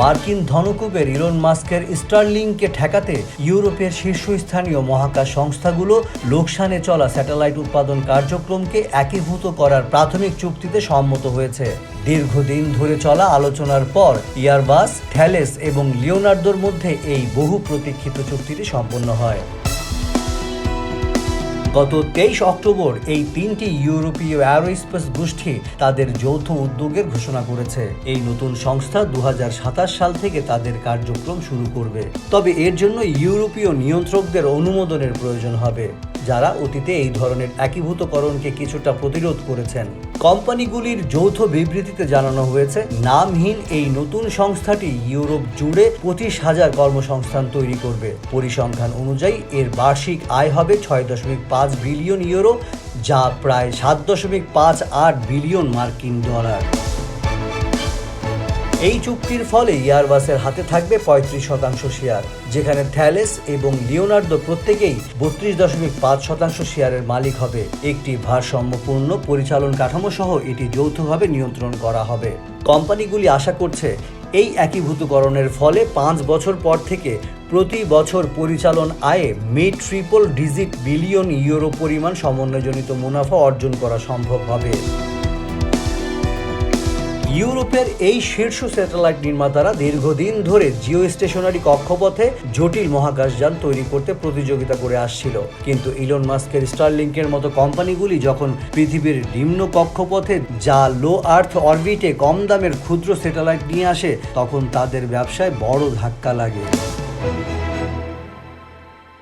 মার্কিন ধনকুবের ইলন মাস্কের স্টারলিংকে ঠেকাতে ইউরোপের শীর্ষস্থানীয় মহাকাশ সংস্থাগুলো লোকসানে চলা স্যাটেলাইট উৎপাদন কার্যক্রমকে একীভূত করার প্রাথমিক চুক্তিতে সম্মত হয়েছে। দীর্ঘদিন ধরে চলা আলোচনার পর ইয়ারবাস, থ্যালেস এবং লিওনার্দোর মধ্যে এই বহু প্রতীক্ষিত চুক্তিটি সম্পন্ন হয়। গত তেইশ অক্টোবর এই তিনটি ইউরোপীয় অ্যারোস্পেস গোষ্ঠী তাদের যৌথ উদ্যোগের ঘোষণা করেছে। এই নতুন সংস্থা দু হাজার সাতাশ সাল থেকে তাদের কার্যক্রম শুরু করবে। তবে এর জন্য ইউরোপীয় নিয়ন্ত্রকদের অনুমোদনের প্রয়োজন হবে। যারা অতীতে এই ধরনের একীভূতকরণকে কিছুটা প্রতিরোধ করেছেন। কোম্পানিগুলির যৌথ বিবৃতিতে জানানো হয়েছে, নামহীন এই নতুন সংস্থাটি ইউরোপ জুড়ে পঁচিশ হাজার কর্মসংস্থান তৈরি করবে। পরিসংখ্যান অনুযায়ী, এর বার্ষিক আয় হবে ছয় দশমিক পাঁচ বিলিয়ন ইউরো, যা প্রায় সাত দশমিক পাঁচ আট বিলিয়ন মার্কিন ডলার। এই চুক্তির ফলে ইয়ারবাসের হাতে থাকবে পঁয়ত্রিশ শতাংশ শেয়ার যেখানে থ্যালেস এবং লিওনার্দো প্রত্যেকেই বত্রিশ দশমিক পাঁচ শতাংশ শেয়ারের মালিক হবে। একটি ভারসাম্যপূর্ণ পরিচালন কাঠামো সহ এটি যৌথভাবে নিয়ন্ত্রণ করা হবে। কোম্পানিগুলি আশা করছে এই একীভূতকরণের ফলে পাঁচ বছর পর থেকে প্রতি বছর পরিচালন আয়ে mid triple digit billion euro পরিমাণ সমন্বয়জনিত মুনাফা অর্জন করা সম্ভব হবে। ইউরোপের এই শীর্ষ স্যাটেলাইট নির্মাতারা দীর্ঘদিন ধরে জিও স্টেশনারি কক্ষপথে জটিল মহাকাশযান তৈরি করতে প্রতিযোগিতা করে আসছিল। কিন্তু ইলন মাস্কের স্টারলিংকের মতো কোম্পানিগুলি যখন পৃথিবীর নিম্ন কক্ষপথে যা লো আর্থ অরবিটে কম দামের ক্ষুদ্র স্যাটেলাইট নিয়ে আসে, তখন তাদের ব্যবসায় বড় ধাক্কা লাগে।